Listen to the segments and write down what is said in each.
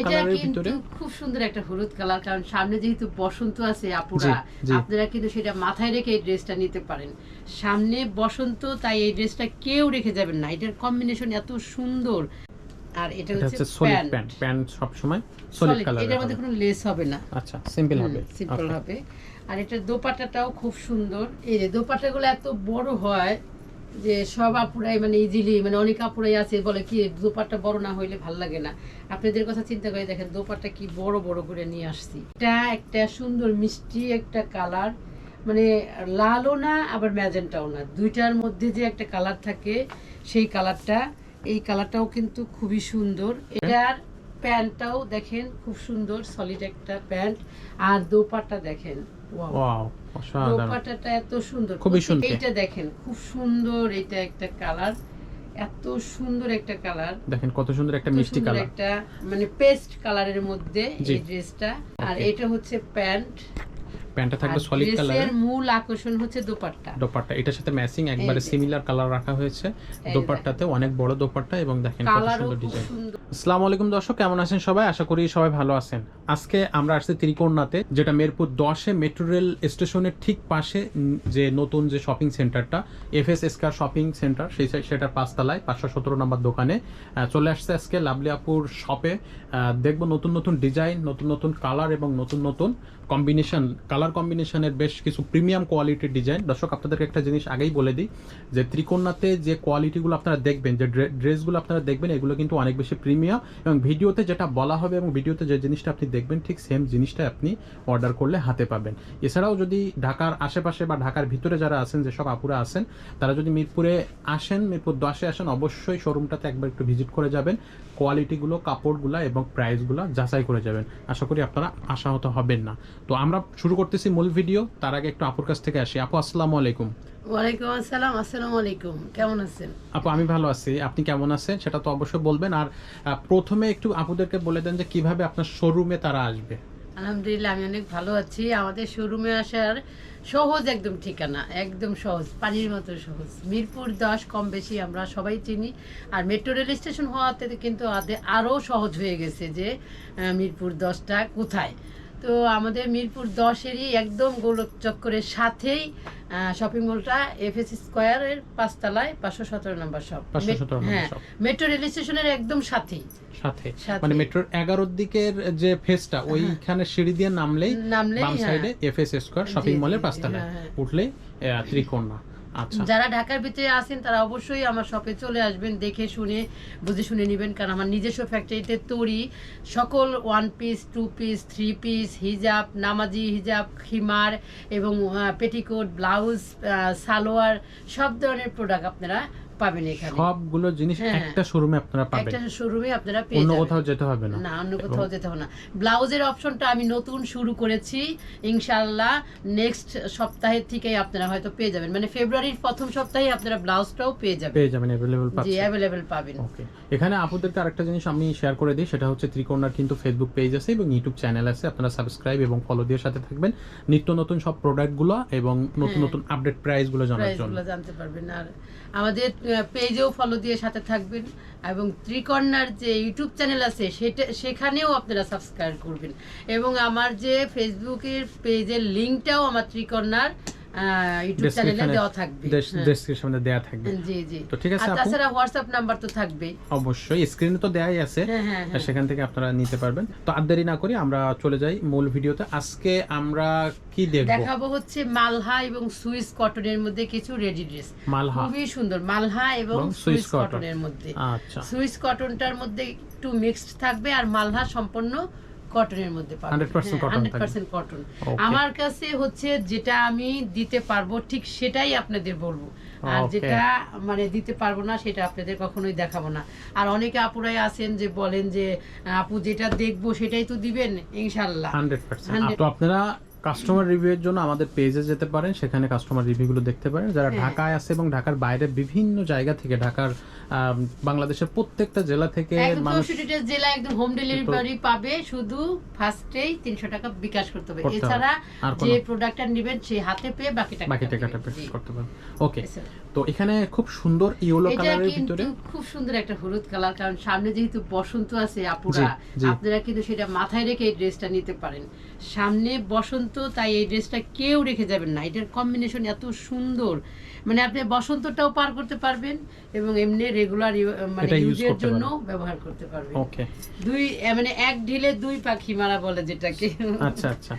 এটা কিন্তু খুব সুন্দর একটা হলুদ কালার কারণ সামনে যেহেতু বসন্ত আছে আপুরা। আপনারা কিন্তু সেটা মাথায় রেখে এই ড্রেসটা নিতে পারেন। সামনে বসন্ত তাই এই ড্রেসটা কেউ রেখে যাবেন না। এটার কম্বিনেশন এত সুন্দর। আর এটা এটা হচ্ছে সলিড প্যান্ট। প্যান্ট। প্যান্ট সব সময় সলিড কালার এটার মধ্যে কোনো লেস হবে না। আচ্ছা সিম্পল হবে। সিম্পল হবে। আর এটার দোপাট্টাটাও খুব সুন্দর। এই যে দোপাট্টাগুলো এত বড় হয় যে সব আপুরাই মানে ইজিলি মানে অনেক আপুরাই আছে, বলে কি, দোপাট্টা বড় না হইলে ভালো লাগে না। আপনাদের কথা চিন্তা করে দেখেন, দোপাট্টা কি বড় বড় করে নিয়ে আসছি। এটা একটা সুন্দর মিষ্টি একটা কালার মানে লালও না, আবার ম্যাজেন্টাও না। দুইটার মধ্যে যে একটা কালার থাকে, সেই কালারটা, এই কালারটাও কিন্তু খুবই সুন্দর। এটার প্যান্টটাও দেখেন খুব সুন্দর সলিড একটা প্যান্ট। আর দোপাটা দেখেন ওয়াও ওয়াও এত সুন্দর খুবই সুন্দর। এইটা দেখেন খুব সুন্দর এটা একটা কালার এত সুন্দর একটা কালার। দেখেন কত সুন্দর একটা মিষ্টি কালার। একটা মানে পেস্ট কালারের মধ্যে এই ড্রেসটা। আর এটা হচ্ছে প্যান্ট। প্যান্টটা থাকবে সলিড কালার মূল আকর্ষণ হচ্ছে দোপাট্টা। দোপাট্টা এটার সাথে ম্যাচিং একবারে সিমিলার কালার রাখা হয়েছে। দোপাট্টাতে অনেক বড় দোপাট্টা এবং দেখেন কত সুন্দর ডিজাইন আসসালামু আলাইকুম দর্শক কেমন আছেন সবাই? আশা করি সবাই ভালো আছেন। আজকে আমরা আসছি ত্রিকোণাতে যেটা মেরপুর দশে মেট্রো রেল স্টেশনের ঠিক পাশে যে নতুন যে শপিং সেন্টারটা এফ এস এসকার শপিং সেন্টার সেই সেটার পাঁচতলায় পাঁচশো সতেরো নম্বর দোকানে। চলে আসছে আজকে লাভলিয়াপুর শপে দেখব নতুন নতুন ডিজাইন নতুন নতুন কালার এবং নতুন নতুন কম্বিনেশন কালার কম্বিনেশনের বেশ কিছু প্রিমিয়াম কোয়ালিটির ডিজাইন দর্শক, আপনাদেরকে একটা জিনিস আগেই বলে দিই যে ত্রিকোণাতে যে কোয়ালিটিগুলো আপনারা দেখবেন, যে ড্রে- ড্রেসগুলো আপনারা দেখবেন, এগুলো কিন্তু অনেক বেশি প্রিমিয়াম এবং ভিডিওতে যেটা বলা হবে এবং ভিডিওতে যে জিনিসটা আপনি দেখবেন, ঠিক সেম জিনিসটা আপনি অর্ডার করলে হাতে পাবেন। এছাড়াও যদি ঢাকার আশেপাশে বা ঢাকার ভিতরে যারা আছেন যেসব আপুরা আছেন, তারা যদি মিরপুরে আসেন, মিরপুর দশে আসেন, অবশ্যই শোরুমটাতে একবার একটু ভিজিট করে যাবেন। কোয়ালিটিগুলো কাপড়গুলো এবং প্রাইসগুলো যাচাই করে যাবেন। আশা করি আপনারা আশাহত হবেন না। তো আমরা শুরু করতেছি মূল ভিডিও। তার আগে একটু আপুর কাছ থেকে আসি। আপু আসসালামু আলাইকুম। ওয়ালাইকুম আসসালাম আসসালামু আলাইকুম। কেমন আছেন? আপু আমি ভালো আছি। আপনি কেমন আছেন? সেটা তো অবশ্যই বলবেন। আর প্রথমে একটু আপুদেরকে বলে দেন যে কীভাবে আপনার শোরুমে তারা আসবে। আলহামদুলিল্লাহ আমি অনেক ভালো আছি। আমাদের শোরুমে আসার সহজ একদম ঠিকানা একদম সহজ পানির মতো সহজ। মিরপুর দশ কম বেশি আমরা সবাই চিনি। আর মেট্রো রেল স্টেশন হওয়াতে কিন্তু আদে- আরও সহজ হয়ে গেছে যে মিরপুর দশটা কোথায়? তো আমাদের মিরপুর দশেরই একদম গোলক চক্করের সাথেই শপিং মলটা এফ এফএস স্কোয়ারের পাঁচতলায় পাঁচশো সতেরো নম্বর শপ 517 নম্বর হ্যাঁ মেট্রো রেল স্টেশনের একদম সাথেই। সাথে। মানে মেট্রোর এগারোর দিকের যে ফেসটা ওইখানে সিঁড়ি দিয়ে নামলেই নামলেই, বাম হ্যাঁ। সাইডে এফ এস স্কোয়ার শপিং মলের পাঁচতলায়। হ্যাঁ, হ্যাঁ। উঠলেই ত্রিকোণা। যারা ঢাকার ভিতরে আছেন, তারা অবশ্যই আমার শপে চলে আসবেন, দেখে শুনে, বুঝে শুনে নেবেন। কারণ আমার নিজস্ব ফ্যাক্টরিতে তৈরি সকল one piece two piece three piece হিজাব নামাজি হিজাব খিমার এবং পেটিকোট ব্লাউজ সালোয়ার, সব ধরনের প্রোডাক্ট আপনারা পাবেন এখানে। সবগুলো জিনিস হ্যাঁ। একটা শোরুমে আপনারা পাবেন। একটা শোরুমে আপনারা পেয়ে অন্য কোথাও যেতে হবে না। না অন্য কোথাও যেতে হবে না। ব্লাউজের অপশনটা আমি নতুন শুরু করেছি ইনশাআল্লাহ নেক্সট সপ্তাহের থেকেই আপনারা হয়তো পেয়ে যাবেন। মানে ফেব্রুয়ারির প্রথম সপ্তাহে আপনারা ব্লাউজটাও পেয়ে যাবেন। পেয়ে যাবেন অ্যাভেলেবল জি পাচ্ছেন। অ্যাভেলেবেল পাবেন। ওকে এখানে আপুদেরকে আরেকটা জিনিস আমি শেয়ার করে দিই সেটা হচ্ছে ত্রিকোণার কিন্তু ফেসবুক পেজ আছে এবং ইউটিউব চ্যানেল আছে। আপনারা সাবস্ক্রাইব এবং ফলো দিয়ে সাথে থাকবেন। নিত্য নতুন সব প্রোডাক্টগুলো এবং নতুন হ্যাঁ। নতুন আপডেট প্রাইসগুলো জানার জন্য। জানতে পারবেন। আর আমাদের পেজেও ফলো দিয়ে সাথে থাকবেন এবং ত্রিকর্ণার যে ইউটিউব চ্যানেল আছে সেটা, সেখানেও আপনারা সাবস্ক্রাইব করবেন। এবং আমার যে ফেসবুকের পেজের লিঙ্কটাও আমার ত্রিকর্ণার ইউটিউব চ্যানেলে Description-এ- দেওয়া থাকবে। হ্যাঁ। ডেসক্রিপশনে দেয়া থাকবে। জি জি। তো ঠিক আছে আপু। তাছাড়া হোয়াটসঅ্যাপ নাম্বার তো থাকবে অবশ্যই স্ক্রিনে তো দেয়াই আছে। হ্যাঁ হ্যাঁ সেখান থেকে আপনারা নিতে পারবেন। তো আর দেরি না করি আমরা চলে যাই মূল ভিডিওতে। আজকে আমরা কি দেখব? দেখাবো হচ্ছে মালহা এবং সুইস কটনের মধ্যে কিছু রেডি ড্রেস মালহা। খুবই সুন্দর মালহা এবং সুইস কটনের মধ্যে। আচ্ছা। সুইস কটনটার মধ্যে একটু মিক্সড থাকবে আর মালহা সম্পূর্ণ কটনের মধ্যে পাবেন। 100% cotton হান্ড্রেড থাকবে। পার্সেন্ট কটন আমার কাছে হচ্ছে যেটা আমি দিতে পারব ঠিক সেটাই আপনাদের বলব। আর যেটা মানে দিতে পারব না সেটা আপনাদের কখনোই দেখাবো না। আর অনেকে আপুরাই আছেন যে বলেন যে আপু যেটা দেখব সেটাই তো দিবেন? ইনশাল্লাহ হান্ড্রেড পার্সেন্ট 100 তো আপনারা কাস্টমার রিভিউয়ের জন্য আমাদের পেজে যেতে পারেন সেখানে কাস্টমার রিভিউগুলো দেখতে পারেন। যারা হ্যাঁ। ঢাকায় আছে এবং ঢাকার বাইরে বিভিন্ন জায়গা থেকে ঢাকার বাংলাদেশের প্রত্যেকটা জেলা থেকে মানুষ জেলা একদম হোম ডেলিভারি পাবে শুধু ফার্স্টেই তিনশো টাকা বিকাশ করতে হবে। এছাড়া যে প্রোডাক্টটা নেবেন সে হাতে পেয়ে বাকি টাকা বাকি টাকাটা পে করতে পারেন ওকে তো এখানে খুব সুন্দর ইয়েলো কালারের ভিতরে খুব সুন্দর একটা হলুদ কালার কারণ সামনে যেহেতু বসন্ত আছে আপুরা আপনারা কিন্তু সেটা মাথায় রেখে এই ড্রেসটা নিতে পারেন। সামনে বসন্ত তাই এই ড্রেসটা কেউ রেখে যাবেন না। এটার কম্বিনেশন এত সুন্দর। মানে আপনি বসন্তটাও পার করতে পারবেন এবং এমনি রেগুলার মানে ইউজের জন্য ব্যবহার করতে পারবেন। ওকে দুই মানে এক ঢিলে দুই পাখি মারা বলে যেটাকে। আচ্ছা আচ্ছা।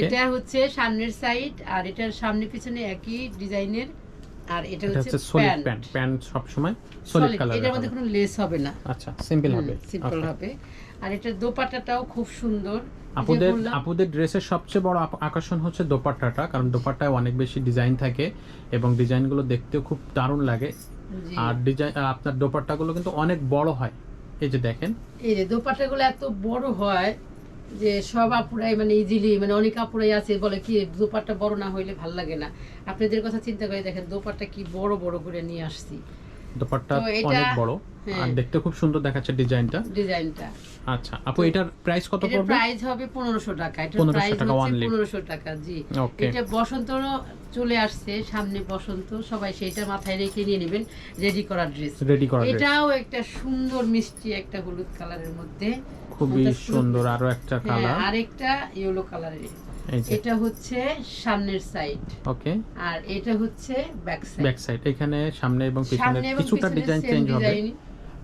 এটা হচ্ছে সামনের সাইড আর এটার সামনে পিছনে একই ডিজাইনের আর এটা হচ্ছে সলিড প্যান্ট। প্যান্ট সব সময় সলিড কালার এটার মধ্যে কোনো লেস হবে না। আচ্ছা সিম্পল হবে। সিম্পল হবে। আর এটার দোপাট্টাটাও খুব সুন্দর। আপুদের আপুদের ড্রেসের সবচেয়ে বড় আকর্ষণ হচ্ছে দোপাট্টাটা কারণ দোপাট্টায় অনেক বেশি ডিজাইন থাকে এবং ডিজাইনগুলো দেখতেও খুব দারুণ লাগে। আর ডিজাইন আপনার দোপাট্টাগুলো কিন্তু অনেক বড় হয়। এই যে দেখেন। এই যে দোপাট্টাগুলো এত বড় হয় যে সব আপুরাই মানে ইজিলি মানে অনেক আপুরাই আছে বলে কি দোপারটা বড় না হইলে ভালো লাগে না আপনাদের কথা চিন্তা করে দেখেন দোপাট্টা কি বড় বড় করে নিয়ে আসছি দোপারটা অনেক বড়। আর দেখতে খুব সুন্দর দেখাচ্ছে ডিজাইনটা। ডিজাইনটা। আচ্ছা আপু এটার প্রাইস কত পড়বে? প্রাইস হবে পনেরোশো টাকা। এটার প্রাইস হচ্ছে only। পনেরোশো টাকা জি। এটা বসন্ত চলে আসছে সামনে বসন্ত। সবাই সেটা মাথায় রেখে নিয়ে নেবেন রেডি করা ড্রেস রেডি করা। এটাও একটা সুন্দর মিষ্টি একটা হলুদ কালারের মধ্যে। খুবই সুন্দর। আরও একটা হ্যাঁ কালার আরেকটা ইয়েলো কালারের এটা হচ্ছে সামনের সাইড ওকে আর এটা হচ্ছে ব্যাক সাইড ব্যাক সাইড এখানে সামনে এবং পিছনে কিছুটা ডিজাইন চেঞ্জ হবে।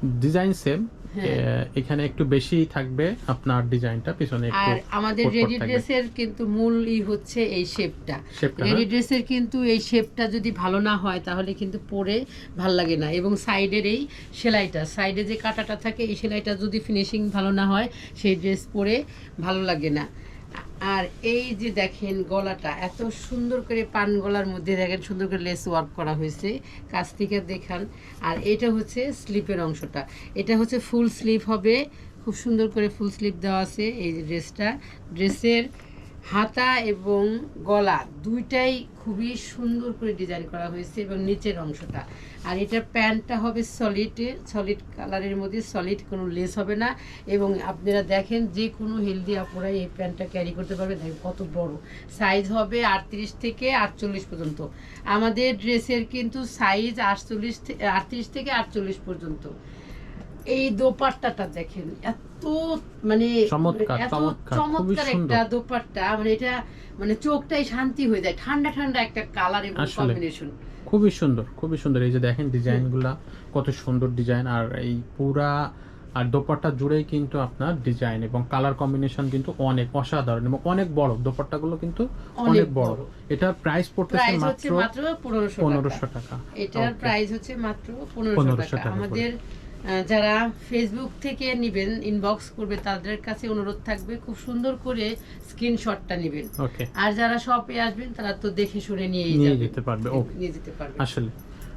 Design same. হ্যাঁ। এখানে একটু বেশি থাকবে আপনার ডিজাইনটা পিছনে একটু আর আমাদের রেডি ড্রেসের কিন্তু মূল ই হচ্ছে এই শেপটা শেপটা রেডি ড্রেসের কিন্তু এই শেপটা যদি ভালো না হয় তাহলে কিন্তু পরে ভালো লাগে না। এবং সাইডের এই সেলাইটা সাইডে যে কাটাটা থাকে এই সেলাইটা যদি ফিনিশিং ভালো না হয় সেই ড্রেস পরে ভালো লাগে না। আর এই যে দেখেন গলাটা, এত সুন্দর করে পান গলার মধ্যে দেখেন সুন্দর করে লেস ওয়ার্ক করা হয়েছে। কাছ থেকে দেখান। আর এটা হচ্ছে স্লিপের অংশটা। এটা হচ্ছে ফুল স্লিপ হবে। খুব সুন্দর করে ফুল স্লিপ দেওয়া আছে এই যে ড্রেসটা। ড্রেসের হাতা এবং গলা দুইটাই খুবই সুন্দর করে ডিজাইন করা হয়েছে এবং নিচের অংশটা। আর এটার প্যান্টটা হবে সলিড সলিড কালারের মধ্যে সলিড কোনো লেস হবে না এবং আপনারা দেখেন যে কোনো হেলদি আপুরাই এই প্যান্টটা ক্যারি করতে পারবে। দেখেন কত বড়। সাইজ হবে আটত্রিশ থেকে আটচল্লিশ পর্যন্ত। আমাদের ড্রেসের কিন্তু সাইজ আটচল্লিশ আটত্রিশ থেকে আটচল্লিশ পর্যন্ত। এই দোপাট্টাটা দেখেন এত মানে চমৎকার, এত। একটা দোপাট্টা মানে এটা মানে চোখটাই শান্তি হয়ে যায় ঠান্ডা ঠান্ডা একটা কালার এবং কম্বিনেশন খুবই সুন্দর খুবই সুন্দর। এই যে দেখেন ডিজাইনগুলা কত সুন্দর ডিজাইন আর এই পুরা আর দোপাট্টা জুড়েই কিন্তু আপনার ডিজাইন এবং কালার কম্বিনেশন কিন্তু অনেক অসাধারণ এবং অনেক বড়। দোপাট্টাগুলো কিন্তু অনেক বড়। এটার প্রাইস পড়তেছে মাত্র মাত্র পনেরোশো পনেরোশো টাকা। এটার প্রাইস হচ্ছে মাত্র পনেরোশো 1500 টাকা। আমাদের যারা ফেসবুক থেকে নিবেন ইনবক্স করবে তাদের কাছে অনুরোধ থাকবে খুব সুন্দর করে স্ক্রিনশটটা নেবেন। ওকে আর যারা শপে আসবেন তারা তো দেখে শুনে নিয়ে যেতে পারবে নিয়ে যেতে পারবে। আসলে।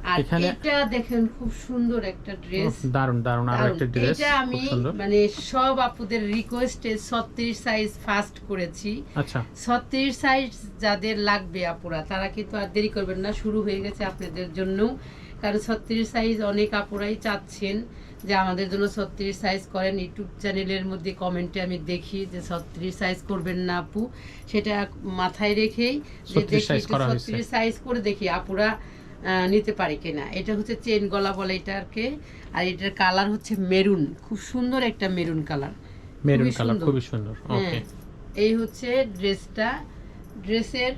আর এটা দেখেন খুব সুন্দর একটা ড্রেস দারুণ দারুণ আরও একটা ড্রেস এটা আমি মানে সব আপুদের রিকোয়েস্টে সাইজ ফাস্ট করেছি। আচ্ছা। সাইজ যাদের লাগবে আপুরা তারা কিন্তু আর দেরি করবেন না শুরু হয়ে গেছে আপনাদের জন্য কারণ ছত্রিশ সাইজ অনেক আপুরাই চাচ্ছেন যে আমাদের জন্য ছত্রিশ সাইজ করেন। ইউটিউব চ্যানেলের মধ্যে কমেন্টে আমি দেখি যে ছত্রিশ সাইজ করবেন না আপু। সেটা মাথায় রেখেই যে দেখি। ছত্রিশ সাইজ করে দেখি আপুরা নিতে পারে কিনা। এটা হচ্ছে চেন গলা বলে এটাকে। আর এটার কালার হচ্ছে মেরুন খুব সুন্দর একটা মেরুন কালার মেরুন কালার। খুবই সুন্দর। হ্যাঁ। এই হচ্ছে ড্রেসটা ড্রেসের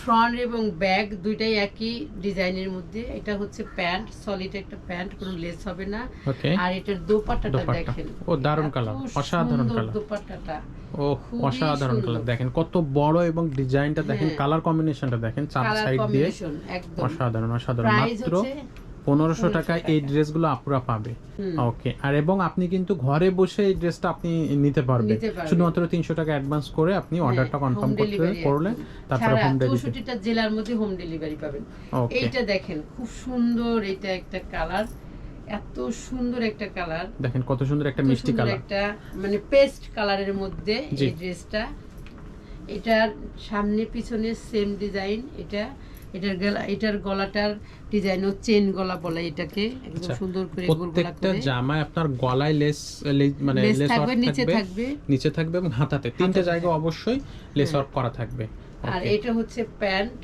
ফ্রন্ট এবং ব্যাগ দুইটাই একই ডিজাইনের মধ্যে। এটা হচ্ছে প্যান্ট সলিড একটা প্যান্ট কোনো লেস হবে না। আর এটার দোপাট্টাটা দেখেন। ও, দারুণ কালার, অসাধারণ কালার। দোপাট্টাটা। ও অসাধারণ কালার দেখেন কত বড় এবং ডিজাইনটা দেখেন হ্যাঁ। কালার কম্বিনেশনটা দেখেন চার সাইড দিয়ে। অসাধারণ অসাধারণ। মাত্র পনেরোশো টাকায় এই। ড্রেসগুলো আপুরা পাবে। ওকে। আর এবং আপনি কিন্তু ঘরে বসে এই ড্রেসটা আপনি নিতে পারবেন শুধুমাত্র তিনশো টাকা অ্যাডভান্স করে আপনি অর্ডারটা হ্যাঁ, কনফার্ম করতে করলে তারপরে হোম ডেলিভারি জেলার মধ্যে হোম ডেলিভারি পাবেন। এইটা দেখেন খুব সুন্দর এটা একটা কালার এত সুন্দর একটা কালার দেখেন কত সুন্দর একটা মিষ্টি কালার একটা মানে পেস্ট কালারের মধ্যে। এই ড্রেসটা এটার সামনে পিছনে সেম ডিজাইন এটা এটার গলা এটার গলাটার ডিজাইন ও চেন গলা বলে এটাকে একদম আচ্ছা, সুন্দর করে গোল গলা প্রত্যেকটা করে। জামায় আপনার গলায় লেস মানে লেস থাকবে নিচে থাকবে নিচে থাকবে এবং হাতাতে। তিনটে জায়গায় অবশ্যই লেস হ্যাঁ। ওয়ার্ক করা থাকবে। আর এটা হচ্ছে প্যান্ট।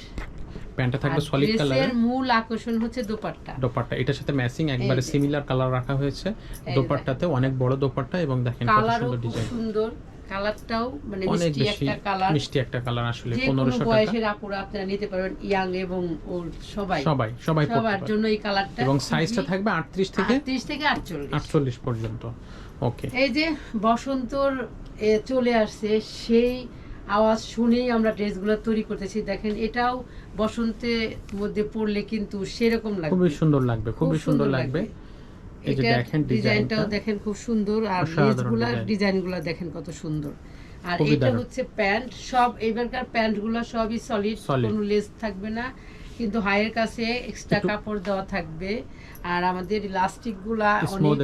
প্যান্টটা থাকবে সলিড কালারের মূল আকর্ষণ হচ্ছে দোপাট্টা। দোপাট্টা এটার সাথে ম্যাচিং একবারে সিমিলার কালার রাখা হয়েছে। দোপাট্টাতে অনেক বড় দোপাট্টা এবং দেখেন কত সুন্দর ডিজাইন সুন্দর। কালারটাও মানে মিষ্টি একটা কালার। মিষ্টি একটা কালার আসলে যে কোনো পনেরোশো টাকা। বয়সের আপুরা আপনারা নিতে পারবেন ইয়াং এবং ওল্ড সবাই। সবাই সবাই সবার জন্য এই কালারটা এবং সাইজটা থাকবে আটত্রিশ থেকে আটত্রিশ থেকে আটচল্লিশ। আটচল্লিশ পর্যন্ত। ওকে এই যে বসন্তর চলে আসছে সেই আওয়াজ শুনেই আমরা ড্রেসগুলো তৈরি করতেছি। দেখেন এটাও বসন্তের মধ্যে পড়লে কিন্তু সেরকম লাগবে। খুবই সুন্দর লাগবে খুবই সুন্দর লাগবে। এই যে দেখেন ডিজাইনটাও দেখেন খুব সুন্দর আর লেসগুলা ডিজাইন। ডিজাইনগুলো দেখেন কত সুন্দর। আর এটা হচ্ছে প্যান্ট সব এবারকার প্যান্টগুলো সবই সলিড কোনো লেস থাকবে না। কিন্তু হাইয়ের কাছে এক্সট্রা কাপড় দেওয়া থাকবে। আর আমাদের ইলাস্টিকগুলা অনেক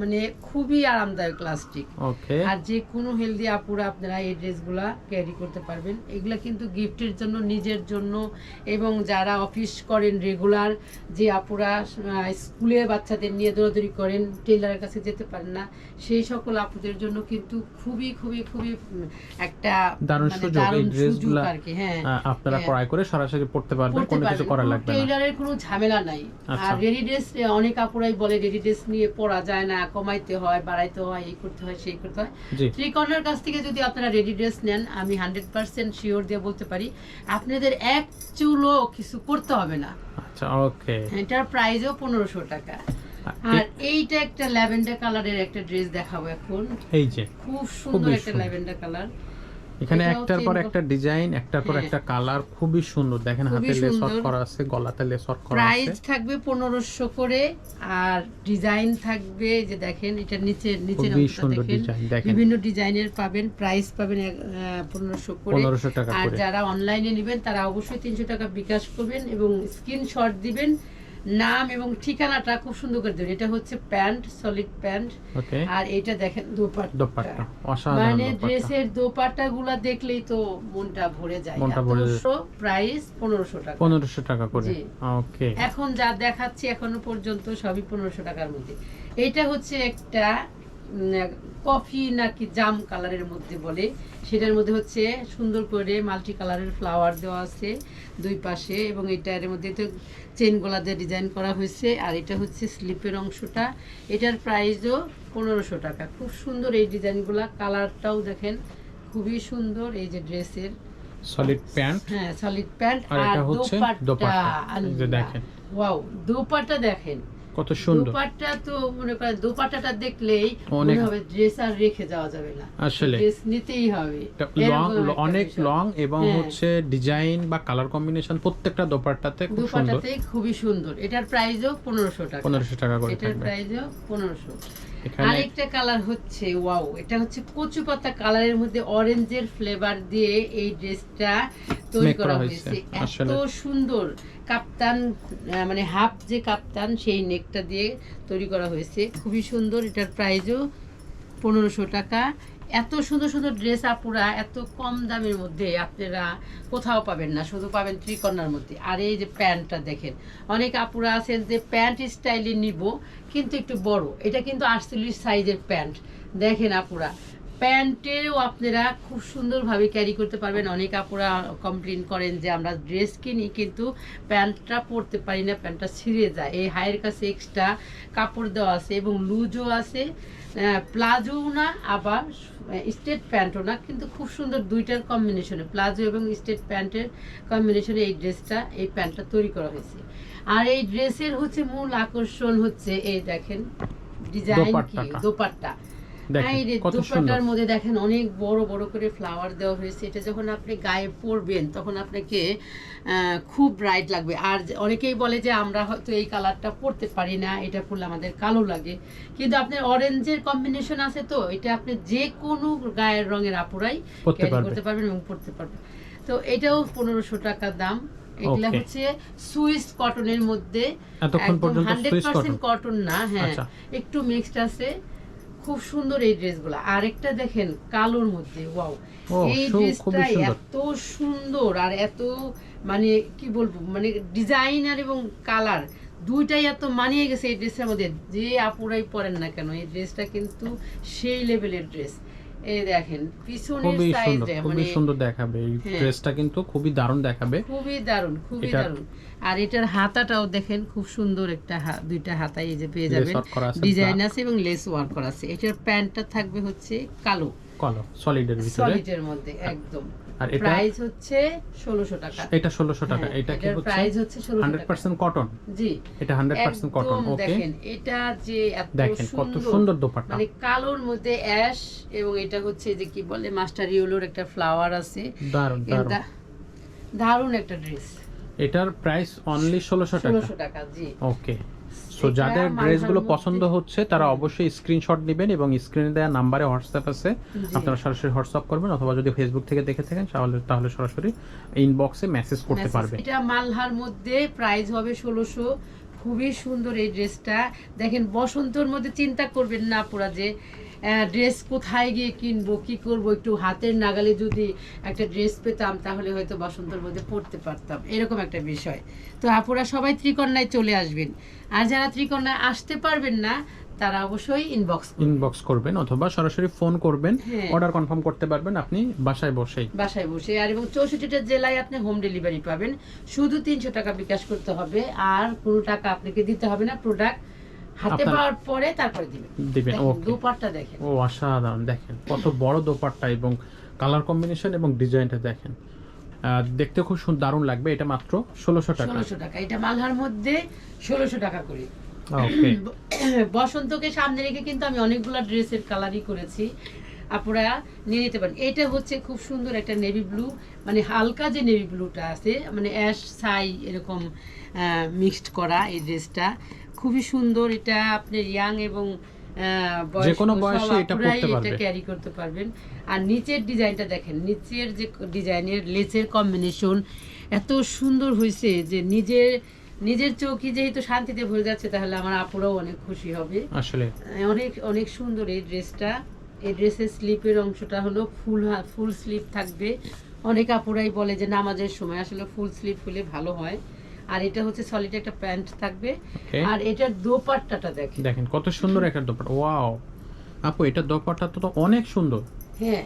মানে খুবই আরামদায়ক ইলাস্টিক ওকে আর যে কোনো হেলদি আপুরা আপনারা এই ড্রেসগুলা ক্যারি করতে পারবেন। এগুলা কিন্তু গিফটের জন্য নিজের জন্য এবং যারা অফিস করেন রেগুলার যে আপুরা স্কুলে বাচ্চাদের নিয়ে দৌড়াদৌড়ি করেন টেলারের কাছে যেতে পারেন না সেই সকল আপুদের জন্য কিন্তু খুবই খুবই খুবই একটা দারুণ মানে সুযোগ এই ড্রেসগুলা আর কি হ্যাঁ। আপনারা হ্যাঁ। ক্রয় করে সরাসরি পড়তে পারবেন কোনো কিছু করা লাগবে না। টেইলারের কোনো ঝামেলা নাই। আচ্ছা। আর রেডি ড্রেস অনেক আপুরাই বলে রেডি ড্রেস নিয়ে পরা যায় না কমাইতে হয় বাড়াইতে হয় এই করতে হয় সেই করতে হয়। জি। ত্রিকর্ণের কাছ থেকে যদি আপনারা রেডি ড্রেস নেন আমি হান্ড্রেড পার্সেন্ট শিওর দিয়ে বলতে পারি আপনাদের এক চুলও কিছু করতে হবে না। আচ্ছা ওকে এটার প্রাইসও পনেরোশো টাকা। আর এইটা একটা ল্যাভেন্ডার কালারের একটা ড্রেস দেখাবো এখন। এই যে খুব সুন্দর একটা। ল্যাভেন্ডার কালার এখানে একটার পর একটা ডিজাইন একটার পর হ্যাঁ। একটা কালার খুবই সুন্দর। দেখেন হাতে লেস ওয়ার্ক করা আছে গলাতে লেস ওয়ার্ক করা প্রাইস থাকবে পনেরোশো করে আর ডিজাইন থাকবে যে দেখেন এটা নিচে নিচে খুবই সুন্দর ডিজাইন দেখেন। বিভিন্ন ডিজাইনের পাবেন প্রাইস পাবেন পনেরোশো করে। পনেরোশো টাকা করে। আর যারা অনলাইনে নেবেন তারা অবশ্যই তিনশো টাকা বিকাশ করবেন এবং স্ক্রিনশট দিবেন। নাম এবং ঠিকানাটা খুব সুন্দর করে দেবেন। এটা হচ্ছে প্যান্ট সলিড প্যান্ট। আর এটা দেখেন দোপাট্টা। দোপাট্টা অসাধারণ মানে ড্রেসের দোপাট্টা গুলা দেখলেই তো মনটা ভরে যায়। মনটা ভরে। প্রাইস পনেরোশো টাকা। পনেরোশো টাকা করে। ওকে এখন যা দেখাচ্ছি এখনও পর্যন্ত সবই পনেরোশো টাকার মধ্যে। এটা হচ্ছে একটা কফি নাকি জাম কালারের মধ্যে বলে। সেটার মধ্যে হচ্ছে সুন্দর করে মাল্টি কালারের ফ্লাওয়ার দেওয়া আছে দুই পাশে এবং এটার মধ্যে চেন গোলা দিয়ে ডিজাইন করা হয়েছে আর এটা হচ্ছে স্লিপের অংশটা। এটার প্রাইসও পনেরোশো টাকা। খুব সুন্দর এই ডিজাইনগুলা কালারটাও দেখেন খুবই সুন্দর এই যে ড্রেসের। সলিড প্যান্ট হ্যাঁ সলিড প্যান্ট আর দোপাট্টা। দেখেন। ওয়াও দোপাট্টা দেখেন। কত সুন্দর। দোপাট্টা তো মনে করেন দোপাট্টাটা দেখলেই অনেক- হবে ড্রেস আর রেখে যাওয়া যাবে না। আসলে। ড্রেস নিতেই হবে। লং অনেক লং এবং হ্যাঁ। হচ্ছে ডিজাইন বা কালার কম্বিনেশন প্রত্যেকটা দোপাট্টাতে খুব সুন্দর। দোপাট্টাতে খুবই সুন্দর। এটার প্রাইসও পনেরোশো টাকা। পনেরোশো টাকা করে এটার প্রাইসও পনেরোশো। এখানে আরেকটা কালার হচ্ছে ওয়াও এটা হচ্ছে কচু পাতা কালারের মধ্যে অরেঞ্জের ফ্লেভার দিয়ে এই ড্রেসটা তৈরি করা করা হয়েছে, হয়েছে এত সুন্দর। কাপ্তান মানে হাফ যে কাপ্তান, সেই নেকটা দিয়ে তৈরি করা হয়েছে। খুবই সুন্দর, এটার প্রাইসও পনেরোশো টাকা। এত সুন্দর সুন্দর ড্রেস আপুরা, এত কম দামের মধ্যে আপনারা কোথাও পাবেন না, শুধু পাবেন ত্রিকন্যার মধ্যে। আর এই যে প্যান্টটা দেখেন, অনেক আপুরা আছেন যে প্যান্ট স্টাইলে নিব, কিন্তু একটু বড়। এটা কিন্তু আটচল্লিশ সাইজের প্যান্ট। দেখেন আপুরা প্যান্টেও আপনারা খুব সুন্দরভাবে ক্যারি করতে পারবেন। অনেক আপুরা কমপ্লেন করেন যে আমরা ড্রেস কিনি কিন্তু প্যান্টটা পরতে পারি না প্যান্টটা ছিঁড়ে যায়। এই হাইয়ের কাছে এক্সট্রা কাপড় দেওয়া আছে এবং লুজও আছে প্লাজোও না আবার স্টেট প্যান্টও না কিন্তু খুব সুন্দর দুইটার কম্বিনেশনে প্লাজো এবং স্টেট প্যান্টের কম্বিনেশনে এই ড্রেসটা এই প্যান্টটা তৈরি করা হয়েছে। আর এই ড্রেসের হচ্ছে মূল আকর্ষণ হচ্ছে এই দেখেন ডিজাইন কি। দোপাট্টা। মধ্যে দেখেন অনেক বড় বড় করে ফ্লাওয়ার দেওয়া হয়েছে। এটা যখন আপনি গায়ে পরবেন তখন আপনাকে খুব ব্রাইট লাগবে। আর অনেকেই বলে যে আমরা হয়তো এই কালারটা পরতে পারি না এটা পরলে আমাদের কালো লাগে। কিন্তু আপনার অরেঞ্জের কম্বিনেশন আছে তো এটা আপনি যে কোনো গায়ের রঙের আপুরাই করতে পারবেন এবং পরতে পারবেন। তো এটাও পনেরোশো টাকা দাম। এগুলা হচ্ছে সুইস কটনের মধ্যে পর্যন্ত হান্ড্রেড পার্সেন্ট কটন কটন না হ্যাঁ। আচ্ছা। একটু মিক্সড আছে। খুব সুন্দর এই ড্রেসগুলো। আরেকটা দেখেন কালোর মধ্যে ওয়াও। এই ড্রেসটা এত সুন্দর আর এত মানে কি বলব মানে ডিজাইনার এবং কালার দুইটাই এত মানিয়ে গেছে এই ড্রেসের মধ্যে। যে আপুরাই পরেন না কেন এই ড্রেসটা কিন্তু সেই লেভেলের ড্রেস। এই দেখেন পিছনের খুবই সুন্দর মানে সুন্দর দেখাবে। এই হ্যাঁ। ড্রেসটা কিন্তু খুবই দারুণ দেখাবে। খুবই দারুণ খুবই দারুণ। আর এটার হাতাটাও দেখেন খুব সুন্দর একটা দুইটা হাতাই এই যে পেয়ে যাবেন। ডিজাইন আছে এবং লেস ওয়ার্ক করা আছে। এটার প্যান্টটা থাকবে হচ্ছে কালো। কলো সলিডের ভিতরে। সলিডের মধ্যে একদম। আর এটা? প্রাইস হচ্ছে ষোলোশো টাকা। এটা ষোলোশো টাকা হ্যাঁ, এটা কি হচ্ছে প্রাইস হচ্ছে ষোলোশো হান্ড্রেড টাকা পার্সেন্ট কটন জি। এটা হান্ড্রেড পার্সেন্ট কটন ওকে দেখেন এটা যে এত দেখেন কত সুন্দর দোপাট্টা। মানে কালোর মধ্যে অ্যাশ এবং এটা হচ্ছে যে কি বলে মাস্টার ইয়েলোর একটা ফ্লাওয়ার আছে। দারুণ এটা দারুণ। একটা ড্রেস এটার প্রাইস অনলি ষোলোশো টাকা। ষোলোশো টাকা জি। ওকে সো যাদের ড্রেস ড্রেসগুলো পছন্দ হচ্ছে তারা অবশ্যই স্ক্রিনশট নেবেন এবং স্ক্রিনে দেওয়া নাম্বারে হোয়াটসঅ্যাপ আছে। আপনারা সরাসরি হোয়াটসঅ্যাপ করবেন অথবা যদি ফেসবুক থেকে দেখে থাকেন তাহলে তাহলে সরাসরি ইনবক্সে মেসেজ করতে পারবেন এটা মালহার মধ্যে প্রাইস হবে ষোলোশো খুবই সুন্দর এই ড্রেসটা। দেখেন, বসন্তর মধ্যে চিন্তা করবেন না পুরা যে ড্রেস কোথায় গিয়ে কিনবো, কি করব? একটু হাতের নাগালে যদি একটা ড্রেস পেতাম, তাহলে হয়তো বসন্তর মধ্যে পড়তে পারতাম। এরকম একটা বিষয়। তো আপুরা সবাই ত্রিকন্যায় চলে আসবেন। আর যারা ত্রিকন্যায় আসতে পারবেন না তারা অবশ্যই ইনবক্স ইনবক্স করবেন অথবা সরাসরি ফোন করবেন। হ্যাঁ। অর্ডার কনফার্ম করতে পারবেন আপনি বাসায় বসেই। বাসায় বসে। আর এবং চৌষট্টিটা জেলায় আপনি হোম ডেলিভারি পাবেন। শুধু তিনশো টাকা বিকাশ করতে হবে। আর কোনো টাকা আপনাকে দিতে হবে না। প্রোডাক্ট হাতে পাওয়ার পরে তারপরে দিবেন। দিবেন দেখেন, দেখেন। ও অসাধারণ। দেখেন কত বড় দোপাট্টা এবং কালার কম্বিনেশন এবং ডিজাইনটা দেখেন। দেখতে খুব সুন্দর দারুণ লাগবে। এটা মাত্র ষোলোশো টাকা। ষোলোশো টাকা। এটা মালহার মধ্যে ষোলোশো টাকা করে। বসন্তকে সামনে রেখে কিন্তু আমি অনেকগুলো ড্রেসের কালারই করেছি। আপনারা নিয়ে নিতে পারেন। এটা হচ্ছে খুব সুন্দর একটা নেভি ব্লু মানে হালকা যে নেভি ব্লুটা আছে মানে অ্যাশ ছাই এরকম মিক্সড করা এই ড্রেসটা খুবই সুন্দর এটা আপনি ইয়াং এবং যেকোনো সব বয়সে এটা পরতে পারবে। এটা ক্যারি করতে পারবেন। আর নিচের ডিজাইনটা দেখেন নিচের যে ডিজাইনের লেসের কম্বিনেশন এত সুন্দর হয়েছে যে নিজের নিজের চোখই যেহেতু শান্তিতে ভরে যাচ্ছে তাহলে আমার আপুরাও অনেক খুশি হবে। আসলে। অনেক অনেক সুন্দর এই ড্রেসটা। এই ড্রেসের স্লিপের অংশটা হলো ফুল ফুল স্লিপ থাকবে। অনেক আপুরাই বলে যে নামাজের সময় আসলে ফুল স্লিপ হলে ভালো হয়। আর এটা হচ্ছে সলিড একটা প্যান্ট থাকবে। আর এটার দোপাট্টাটা দেখেন। দেখেন কত সুন্দর একটা দোপাট্টা। ওয়াও আপু এটা দোপাট্টা তো অনেক সুন্দর। হ্যাঁ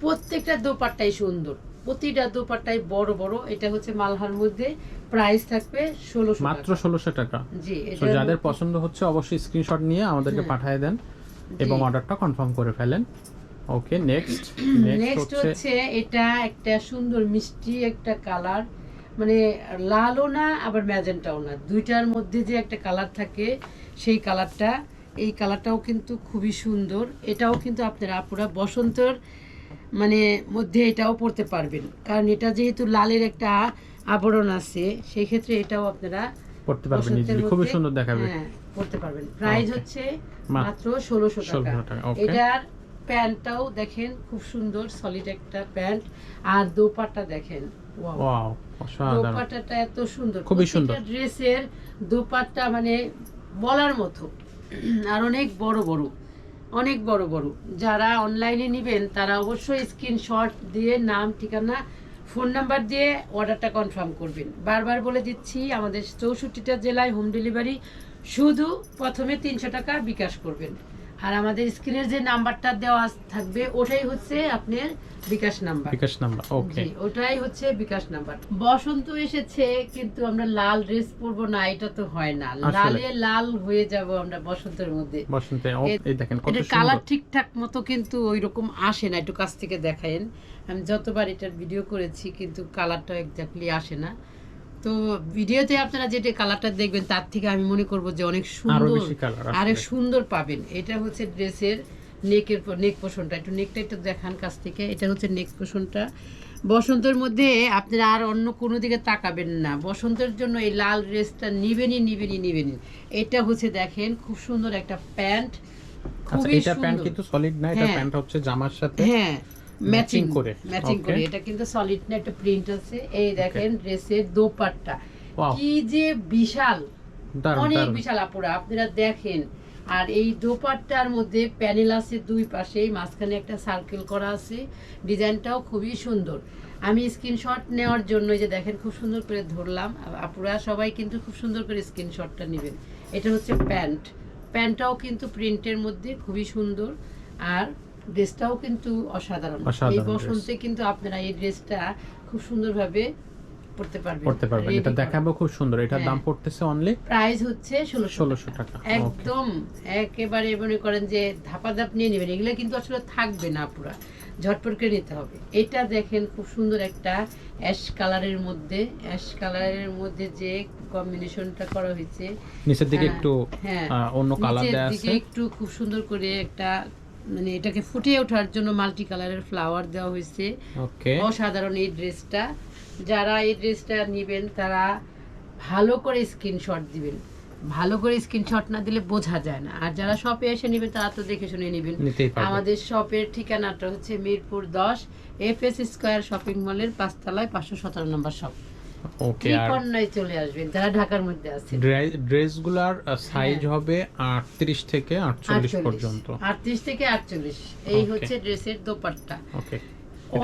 প্রত্যেকটা দোপাট্টাই সুন্দর। প্রতিটা দোপাট্টাই বড় বড়। এটা হচ্ছে মালহার মধ্যে। প্রাইস থাকবে ষোলোশো মাত্র ষোলোশো টাকা। জি তো যাদের পছন্দ হচ্ছে অবশ্যই স্ক্রিনশট নিয়ে আমাদেরকে হ্যাঁ। পাঠিয়ে দেন এবং অর্ডারটা কনফার্ম করে ফেলেন। ওকে নেক্সট নেক্সট হচ্ছে হচ্ছে এটা একটা সুন্দর মিষ্টি একটা কালার মানে লালও না আবার ম্যাজেন্টাও না। দুইটার মধ্যে যে একটা কালার থাকে সেই কালারটা এই কালারটাও কিন্তু খুবই সুন্দর। এটাও কিন্তু আপনারা আপুরা বসন্তর মানে মধ্যে এটাও পড়তে পারবেন। কারণ এটা যেহেতু লালের একটা আবরণ আছে সেই ক্ষেত্রে এটাও আপনারা পড়তে পারবেন ইজিলি খুবই সুন্দর দেখাবে। হ্যাঁ পড়তে পারবেন। প্রাইস হচ্ছে মাত্র 1600 টাকা। এটার প্যান্টটাও দেখেন খুব সুন্দর সলিড একটা প্যান্ট। আর দোপাট্টা দেখেন! ওয়াও অসাধারণ। দোপাট্টাটা এত সুন্দর। খুবই সুন্দর। ড্রেসের দোপাট্টা মানে বলার মতো। আর অনেক বড় বড় অনেক বড় বড়। যারা অনলাইনে নেবেন তারা অবশ্যই স্ক্রিনশট দিয়ে নাম ঠিকানা ফোন নাম্বার দিয়ে অর্ডারটা কনফার্ম করবেন। বারবার বলে দিচ্ছি, আমাদের চৌষট্টিটা জেলায় হোম ডেলিভারি শুধু প্রথমে তিনশো টাকা বিকাশ করবেন। আর আমাদের স্ক্রিনের যে নাম্বারটা দেওয়া থাকবে ওটাই হচ্ছে আপনার বিকাশ নাম্বার। বিকাশ নাম্বার ওকে ওটাই হচ্ছে বিকাশ নাম্বার। বসন্ত এসেছে কিন্তু আমরা লাল ড্রেস পরবো না এটা তো হয় না। লালে লাল হয়ে যাব আমরা বসন্তের মধ্যে। বসন্তে এই দেখেন কত সুন্দর কালার ঠিকঠাক মতো কিন্তু ওই রকম আসে না একটু কাছ থেকে দেখায়েন। আমি যতবার এটার ভিডিও করেছি কিন্তু কালারটা এক্স্যাক্টলি আসে না। তো ভিডিওতে আপনারা যেটা কালারটা দেখবেন তার থেকে আমি মনে করব যে অনেক সুন্দর আরেক সুন্দর পাবেন। এটা হচ্ছে ড্রেসের নেকের নেক পোষণটা। একটু নেকটা একটু দেখান কাছ থেকে। এটা হচ্ছে নেক পোষণটা। বসন্তের মধ্যে আপনারা আর অন্য কোনো দিকে তাকাবেন না। বসন্তের জন্য এই লাল ড্রেসটা নিবেনই নিবেনই নিবেনই। এটা হচ্ছে দেখেন খুব সুন্দর একটা প্যান্ট। আচ্ছা খুবই এটা প্যান্ট কিন্তু সলিড না? এটা হ্যাঁ। প্যান্ট হচ্ছে জামার সাথে? হ্যাঁ। ম্যাচিং করে, ম্যাচিং করে। এটা কিন্তু সলিড না একটা প্রিন্ট আছে। এই দেখেন ড্রেসের দোপাট্টা। কি যে বিশাল। অনেক বিশাল আপুরা আপনারা দেখেন। আর এই দোপাট্টার মধ্যে প্যানেল আছে দুই পাশে মাঝখানে একটা সার্কেল করা আছে। ডিজাইনটাও খুবই সুন্দর। আমি স্ক্রিনশট নেওয়ার জন্য যে দেখেন খুব সুন্দর করে ধরলাম। আপুরা সবাই কিন্তু খুব সুন্দর করে স্ক্রিনশটটা নেবেন। এটা হচ্ছে প্যান্ট। প্যান্টটাও কিন্তু প্রিন্টের মধ্যে খুবই সুন্দর। আর ড্রেসটাও কিন্তু অসাধারণ। এই বসন্তে কিন্তু আপনারা এই ড্রেসটা খুব সুন্দরভাবে পড়তে পারবেন। করতে পারবেন। এটা দেখাবো খুব সুন্দর। এটার হ্যাঁ। দাম পড়তেছে অনলি প্রাইস হচ্ছে ষোলোশো ষোলোশো টাকা। একদম একেবারে মনে করেন যে ধাপা ধাপ নিয়ে নেবেন। এগুলো কিন্তু আসলে থাকবে না পুরা। ঝটপট করে নিতে হবে। এটা দেখেন খুব সুন্দর একটা অ্যাশ কালারের মধ্যে। অ্যাশ কালারের মধ্যে যে কম্বিনেশনটা করা হয়েছে। নিচের দিকে হ্যাঁ, একটু হ্যাঁ। অন্য কালার নিচের আছে। একটু খুব সুন্দর করে একটা মানে এটাকে ফুটিয়ে ওঠার জন্য মাল্টি কালারের ফ্লাওয়ার দেওয়া হয়েছে। ওকে। অসাধারণ এই ড্রেসটা। যারা এই ড্রেসটা নেবেন তারা ভালো করে স্ক্রিনশট দিবেন। ভালো করে স্ক্রিনশট না দিলে বোঝা যায় না। আর যারা শপে এসে নেবেন তারা তো দেখে শুনে নেবেন। আমাদের শপের ঠিকানাটা হচ্ছে মিরপুর দশ এফ এস স্কোয়ার শপিং মলের পাঁচতলায় পাঁচশো সতেরো নম্বর শপ। ওকে আর ত্রিকন্যায় চলে আসবেন যারা ঢাকার মধ্যে আছে ড্রেসগুলার সাইজ হ্যাঁ। হবে আটত্রিশ থেকে আটচল্লিশ পর্যন্ত। আটত্রিশ থেকে আটচল্লিশ এই হচ্ছে ড্রেসের দোপাট্টা। ওকে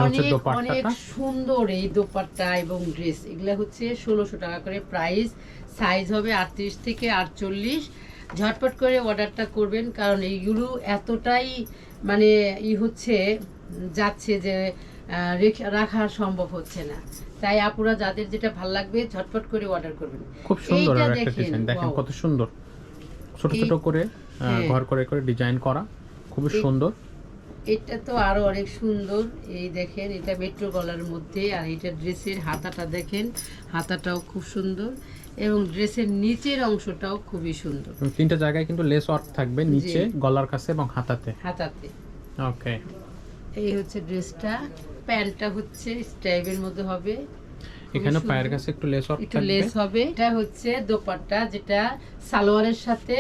অনেক অনেক সুন্দর এই দোপাট্টা এবং ড্রেস। এগুলা হচ্ছে ষোলোশো টাকা করে প্রাইস সাইজ হবে আটত্রিশ থেকে আটচল্লিশ। ঝটপট করে অর্ডারটা করবেন কারণ এইগুলো এতটাই মানে ই হচ্ছে যাচ্ছে যে রেখে- রাখা সম্ভব হচ্ছে না। তাই আপুরা যাদের যেটা ভালো লাগবে ঝটপট করে অর্ডার করবেন। খুব সুন্দর একটা দেখেন, ডিজাইন দেখেন কত সুন্দর। ছোট ছোট করে হ্যাঁ। ঘর করে করে ডিজাইন করা। খুবই সুন্দর। এটা তো আরও অনেক সুন্দর। এই দেখেন এটা মেট্রো গলার মধ্যে আর এটা ড্রেসের হাতাটা দেখেন হাতাটাও খুব সুন্দর এবং ড্রেসের নিচের অংশটাও খুবই সুন্দর। তিনটা জায়গায় কিন্তু লেস ওয়ার্ক থাকবে নিচে গলার কাছে এবং হাতাতে। হাতাতে। ওকে এই হচ্ছে ড্রেসটা। প্যান্টটা হচ্ছে স্ট্রাইপের মধ্যে হবে। এখানে পায়ের কাছে একটু লেস অফ একটু লেস হবে। এটা হচ্ছে দোপাট্টা যেটা সালোয়ারের সাথে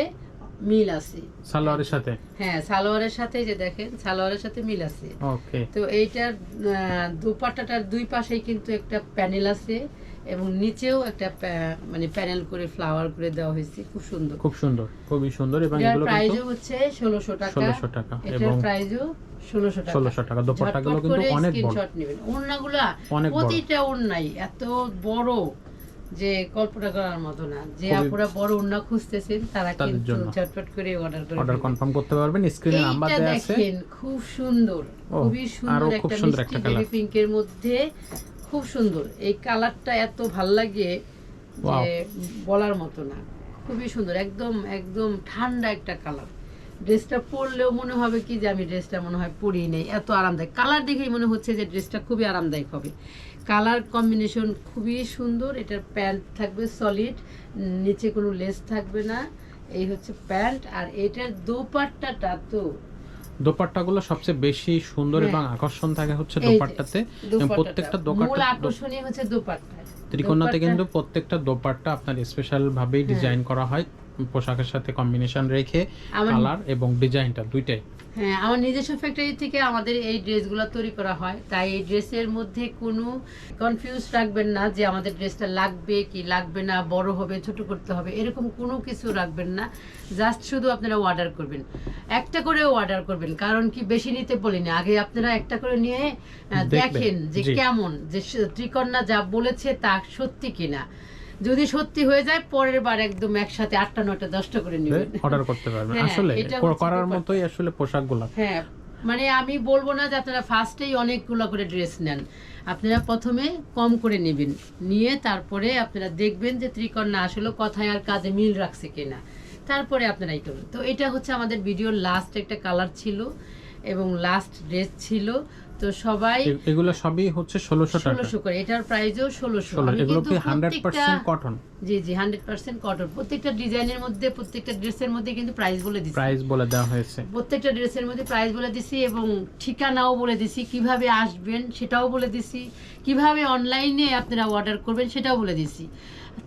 মিল আছে। সালোয়ারের সাথে? হ্যাঁ সালোয়ারের সাথে যে দেখেন সালোয়ারের সাথে মিল আছে। ওকে তো এইটার দোপাট্টাটার দুপাট্টাটার দুই পাশেই কিন্তু একটা প্যানেল আছে। এবং নিচেও একটা মানে প্যানেল করে ফ্লাওয়ার করে দেওয়া হয়েছে। খুব সুন্দর। খুব সুন্দর খুবই সুন্দর। এবং এগুলো প্রাইসও হচ্ছে ষোলোশো টাকা। ষোলোশো টাকা এবং প্রাইসও ষোলোশো টাকা। ষোলোশো টাকা। দোপাট্টাগুলো কিন্তু অনেক বড়। স্ক্রিনশট নেবেন। ওড়নাগুলা প্রতিটা ওড়নাই এত বড় যে কল্পনা করার মতো না। যে আপুরা বড় ওড়না খুঁজতেছেন তারা কিন্তু। ঝটপট করে অর্ডার করে অর্ডার কনফার্ম করতে পারবেন। স্ক্রিনে নাম্বার দেওয়া আছে। দেখেন খুব সুন্দর। খুবই সুন্দর খুব একটা সুন্দর মিষ্টি। পিঙ্কের মধ্যে খুব সুন্দর। এই কালারটা এত ভালো লাগে যে বলার মতো না। খুবই সুন্দর একদম একদম ঠান্ডা একটা কালার। ড্রেসটা পরলেও মনে হবে কি যে আমি ড্রেসটা মনে হয় পরি নেই এত আরামদায়ক। কালার দেখেই মনে হচ্ছে যে ড্রেসটা খুবই আরামদায়ক হবে। কালার কম্বিনেশন খুবই সুন্দর এটার প্যান্ট থাকবে সলিড নিচে কোনো লেস থাকবে না। এই হচ্ছে প্যান্ট আর এটার দোপাট্টাটা তো দোপাট্টাগুলো সবচেয়ে বেশি সুন্দর হ্যাঁ। এবং আকর্ষণ থাকে হচ্ছে দোপাট্টাতে এবং প্রত্যেকটা দোপাট্টা আকর্ষণই হচ্ছে দোপাট্টা ত্রিকোণাতে কিন্তু প্রত্যেকটা দোপাট্টা আপনার স্পেশাল ভাবেই হ্যাঁ। ডিজাইন করা হয় পোশাকের সাথে কম্বিনেশন রেখে কালার এবং ডিজাইনটা দুইটাই। হ্যাঁ আমার নিজস্ব ফ্যাক্টরি থেকে আমাদের এই ড্রেসগুলো তৈরি করা হয়। তাই এই ড্রেসের মধ্যে কোনো কনফিউজ রাখবেন না যে আমাদের ড্রেসটা লাগবে কি লাগবে না বড় হবে ছোট করতে হবে এরকম কোনো কিছু রাখবেন না। জাস্ট শুধু আপনারা অর্ডার করবেন। একটা করে অর্ডার করবেন কারণ কি বেশি নিতে বলি না। আগে আপনারা একটা করে নিয়ে দেখেন যে কেমন যে ত্রিকন্যা যা বলেছে তা সত্যি কিনা। যদি সত্যি হয়ে যায় পরের বার একদম একসাথে আটটা নয়টা দশটা করে নেবেন। অর্ডার করতে পারবেন। হ্যাঁ, আসলে করার। মতোই আসলে পোশাকগুলো। হ্যাঁ মানে আমি বলব না যে আপনারা ফার্স্টেই অনেকগুলো করে ড্রেস নেন। আপনারা প্রথমে কম করে নেবেন। নিয়ে তারপরে আপনারা দেখবেন যে ত্রিকন্যা আসলে কথায় আর কাজে মিল রাখছে কিনা। তারপরে আপনারা এই করবেন। তো এটা হচ্ছে আমাদের ভিডিওর লাস্ট একটা কালার ছিল এবং লাস্ট ড্রেস ছিল। তো সবাই এগুলো সবই হচ্ছে ষোলোশো টাকা। ষোলোশো করে এটার প্রাইসও ষোলোশো। ষোলো আমি এগুলো কি কটন জি জি হান্ড্রেড পার্সেন্ট কটন প্রত্যেকটা ডিজাইনের মধ্যে প্রত্যেকটা ড্রেসের মধ্যে কিন্তু প্রাইস বলে দিচ্ছি প্রাইস বলে দেওয়া হয়েছে। প্রত্যেকটা ড্রেসের মধ্যে প্রাইস বলে দিছি এবং ঠিকানাও বলে দিছি কীভাবে আসবেন সেটাও বলে দিছি কীভাবে অনলাইনে আপনারা অর্ডার করবেন সেটাও বলে দিছি।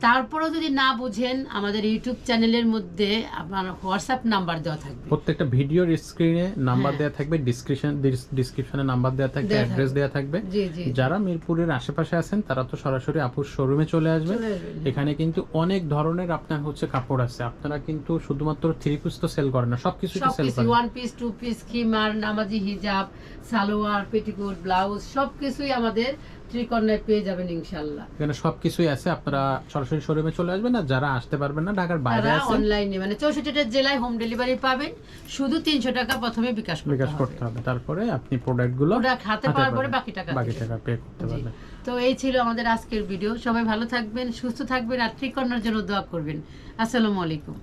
তারপরেও যদি না বুঝেন আমাদের ইউটিউব চ্যানেলের মধ্যে আপনার হোয়াটসঅ্যাপ নাম্বার দেওয়া থাকবে। প্রত্যেকটা ভিডিওর স্ক্রিনে নাম্বার হ্যাঁ। দেওয়া থাকবে ডিসক্রিপশন ডিসক্রিপশনে নাম্বার দেওয়া থাকবে অ্যাড্রেস দেওয়া থাকবে। যারা মিরপুরের আশেপাশে আছেন তারা তো সরাসরি আপুর শোরুমে চলে আসবেন। এখানে কিন্তু অনেক ধরনের আপনার হচ্ছে কাপড় আছে। আপনারা কিন্তু শুধুমাত্র থ্রি পিস তো সেল করেন না সবকিছু সেল করেন। ওয়ান পিস টু পিস খিমার নামাজি হিজাব সালোয়ার পেটিকোট ব্লাউজ সবকিছুই আমাদের ত্রিকন্যায় পেয়ে যাবেন এখানে সবকিছুই আছে আপনারা সরাসরি শোরুমে চলে আসবেন আর যারা আসতে পারবেন না ঢাকার বাইরে আছেন। অনলাইনে মানে জেলায় হোম ডেলিভারি পাবেন শুধু তিনশো টাকা প্রথমে বিকাশ করতে বিকাশ করতে হবে। তারপরে আপনি প্রোডাক্টগুলো প্রোডাক্ট হাতে পাওয়ার পরে বাকি টাকা বাকি টাকা পে করতে পারবেন। তো এই ছিল আমাদের আজকের ভিডিও সবাই ভালো থাকবেন সুস্থ থাকবেন আর ত্রিকন্যার জন্য দোয়া করবেন। আসসালামু আলাইকুম।